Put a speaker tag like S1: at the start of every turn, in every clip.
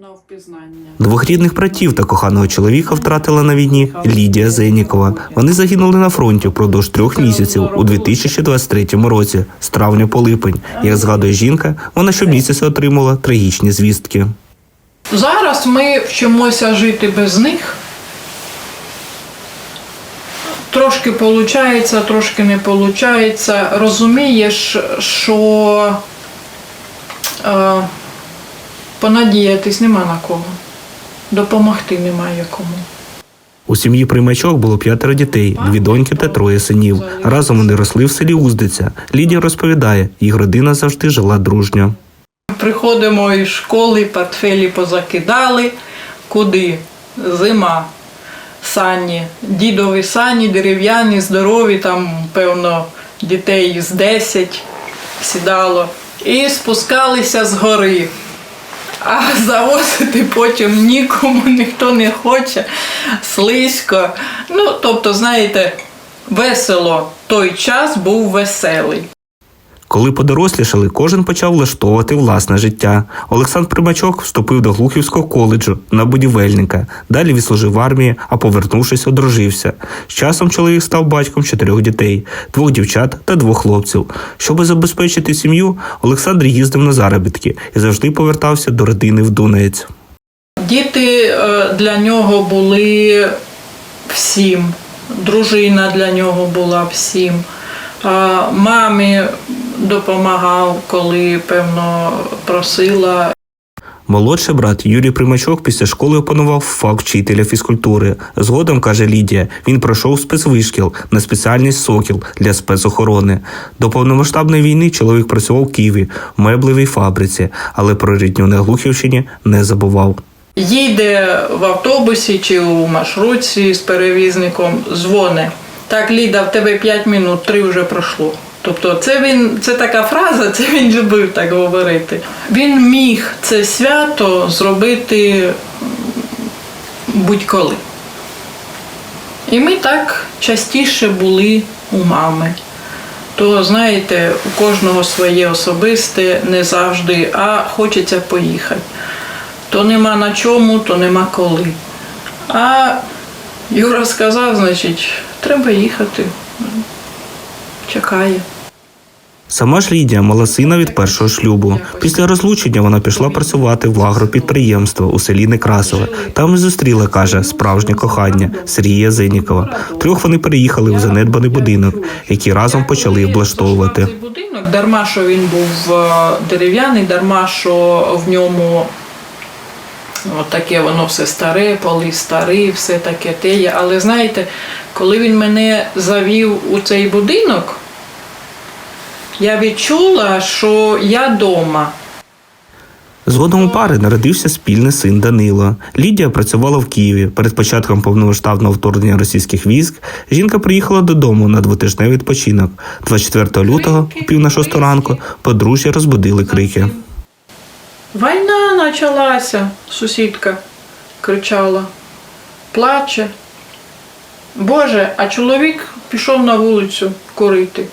S1: на впізнання.
S2: Двох рідних братів та коханого чоловіка втратила на війні Лідія Зенікова. Вони загинули на фронті впродовж трьох місяців у 2023 році, з травня по липень. Як згадує жінка, вона щомісяця отримувала трагічні звістки.
S1: Зараз ми вчимося жити без них. Трошки виходить, трошки не виходить. Розумієш, що е, понадіятись нема на кого. Допомогти немає кому.
S2: У сім'ї приймачок було п'ятеро дітей, дві доньки та троє синів. Разом вони росли в селі Уздиця. Лідія розповідає, їх родина завжди жила дружньо.
S1: Приходимо із школи, портфелі позакидали. Куди? Зима. Сані. Дідові сані, дерев'яні, здорові, там, певно, дітей з 10 сідало. І спускалися з гори. А завозити потім нікому ніхто не хоче, слизько. Ну, тобто, знаєте, весело. Той час був веселий.
S2: Коли подорослішали, кожен почав влаштовувати власне життя. Олександр Примачок вступив до Глухівського коледжу на будівельника. Далі відслужив в армії, а повернувшись, одружився. З часом чоловік став батьком чотирьох дітей, двох дівчат та двох хлопців. Щоб забезпечити сім'ю, Олександр їздив на заробітки і завжди повертався до родини в Дунець.
S1: Діти е, для нього були всім. Дружина для нього була всім. Мамі допомагав, коли, певно, просила.
S2: Молодший брат Юрій Примачок після школи опанував фах вчителя фізкультури. Згодом, каже Лідія, він пройшов спецвишкіл на спеціальність сокіл для спецохорони. До повномасштабної війни чоловік працював в Києві в меблевій фабриці, але про рідню на Глухівщині не забував.
S1: Їде в автобусі чи у маршрутці з перевізником, дзвоне. Так, Ліда, в тебе 5 минут, 3 вже пройшло. Тобто це він, це така фраза, це він любив так говорити. Він міг це свято зробити будь-коли. І ми так частіше були у мами. То, знаєте, у кожного своє особисте, не завжди, а хочеться поїхати. То нема на чому, то нема коли. А Юра сказав, значить, треба їхати. Чекає.
S2: Сама ж Лідія мала сина від першого шлюбу. Після розлучення вона пішла працювати в агропідприємство у селі Некрасове. Там і зустріла, каже, справжнє кохання Сергія Зенікова. Трьох вони переїхали в занедбаний будинок, який разом почали облаштовувати.
S1: Дарма, що він був е, дерев'яний, дарма, що в ньому от таке воно все старе, поли старі, все таке те. Але знаєте, коли він мене завів у цей будинок, я відчула, що я вдома.
S2: Згодом у пари народився спільний син Данило. Лідія працювала в Києві. Перед початком повномасштабного вторгнення російських військ жінка приїхала додому на двотижневий відпочинок. 24 лютого, о пів на шосту ранку, подружжя розбудили крики.
S1: Війна почалася, сусідка кричала, плаче. Боже, а чоловік пішов на вулицю курити.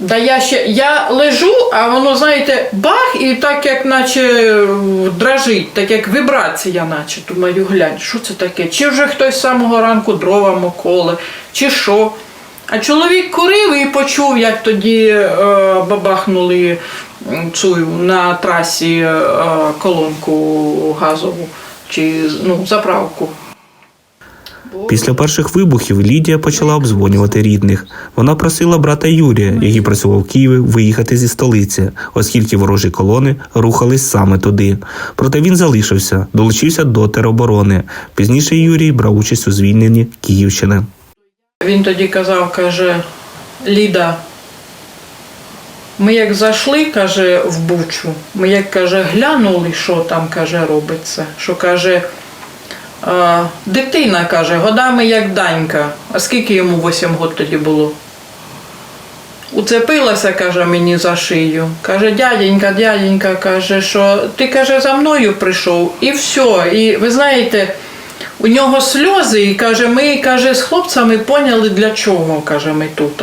S1: Да я ще я лежу, а воно, знаєте, бах, і так як наче дрожить, так як вібрація, наче. Думаю, глянь, що це таке? Чи вже хтось з самого ранку дрова моколе, чи що? А чоловік курив і почув, як тоді е, бабахнули цю на трасі е, колонку газову чи ну, заправку.
S2: Після перших вибухів Лідія почала обдзвонювати рідних. Вона просила брата Юрія, який працював в Києві, виїхати зі столиці, оскільки ворожі колони рухались саме туди. Проте він залишився, долучився до тероборони. Пізніше Юрій брав участь у звільненні Київщини.
S1: Він тоді казав, каже, Ліда, ми як зайшли, каже, в Бучу, ми як каже, глянули, що там каже, робиться. Що каже, дитина каже, годами як данька. А скільки йому 8 років тоді було? Уцепилася, каже, мені за шию. Каже, дяденька, дяденька, каже, що ти каже, за мною прийшов, і все. І ви знаєте, у нього сльози, і каже, ми каже, з хлопцями поняли, для чого каже, ми тут.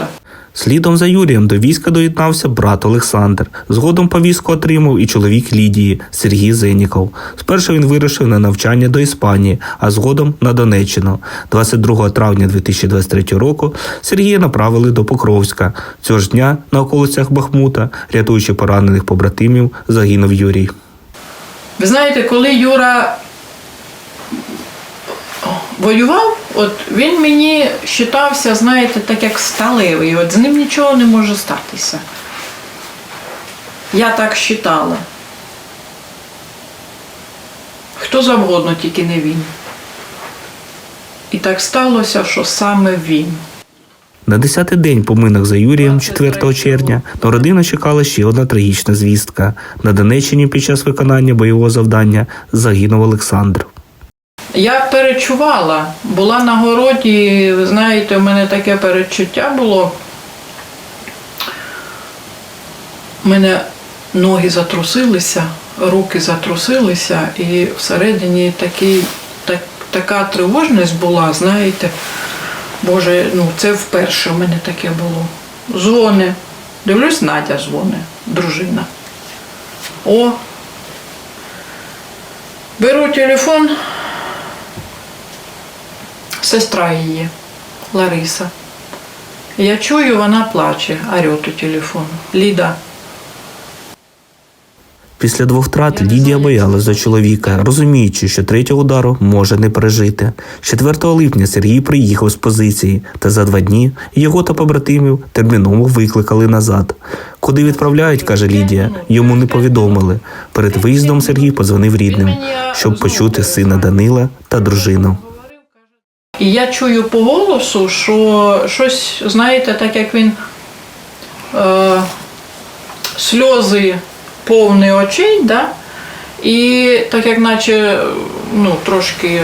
S2: Слідом за Юрієм до війська доєднався брат Олександр. Згодом повістку отримав і чоловік Лідії Сергій Зеніков. Спершу він вирушив на навчання до Іспанії, а згодом на Донеччину. 22 травня 2023 року Сергія направили до Покровська. Цього ж дня на околицях Бахмута, рятуючи поранених побратимів, загинув Юрій.
S1: Ви знаєте, коли Юра воював, от він мені вважався, знаєте, так як сталевий. От з ним нічого не може статися. Я так вважала. Хто завгодно, тільки не він. І так сталося, що саме він.
S2: На 10-й день поминок за Юрієм, 4 червня, на родину чекала ще одна трагічна звістка. На Донеччині під час виконання бойового завдання загинув Олександр.
S1: Я перечувала, була на городі, ви знаєте, у мене таке перечуття було. У мене ноги затрусилися, руки затрусилися, і всередині такий, так, така тривожність була, знаєте. Боже, ну це вперше у мене таке було. Дзвони. Дивлюсь, Надя дзвони, дружина. О. Беру телефон, сестра її, Лариса. Я чую, вона плаче, орет у телефон. Ліда,
S2: Після двох втрат Лідія боялась за чоловіка, розуміючи, що третього удару може не пережити. 4 липня Сергій приїхав з позиції, та за два дні його та побратимів терміново викликали назад. Куди відправляють, каже Лідія, йому не повідомили. Перед виїздом Сергій подзвонив рідним, щоб почути сина Данила та дружину.
S1: І я чую по голосу, що щось, знаєте, так як він е, сльози повні очей, да? і так як наче ну, трошки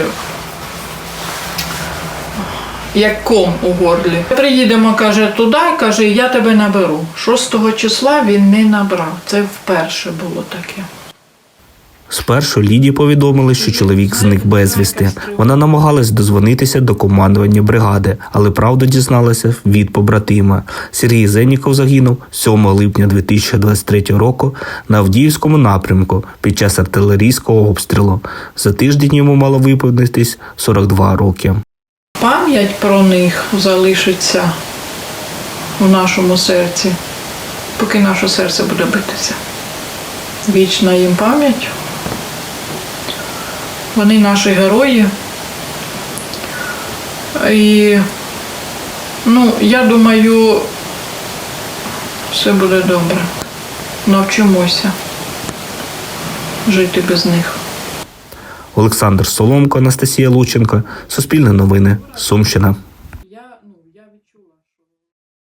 S1: як ком у горлі. Приїдемо, каже, туди, каже, я тебе наберу. 6 числа він не набрав. Це вперше було таке.
S2: Спершу Лідії повідомили, що чоловік зник безвісти. Вона намагалась дозвонитися до командування бригади, але правду дізналася від побратима. Сергій Зеніков загинув 7 липня 2023 року на Авдіївському напрямку під час артилерійського обстрілу. За тиждень йому мало виповнитись 42 роки.
S1: Пам'ять про них залишиться у нашому серці, поки наше серце буде битися. Вічна їм пам'ять. Вони наші герої. І ну, я думаю, все буде добре. Навчимося жити без них.
S2: Олександр Соломко, Анастасія Лученко, Суспільне новини, Сумщина.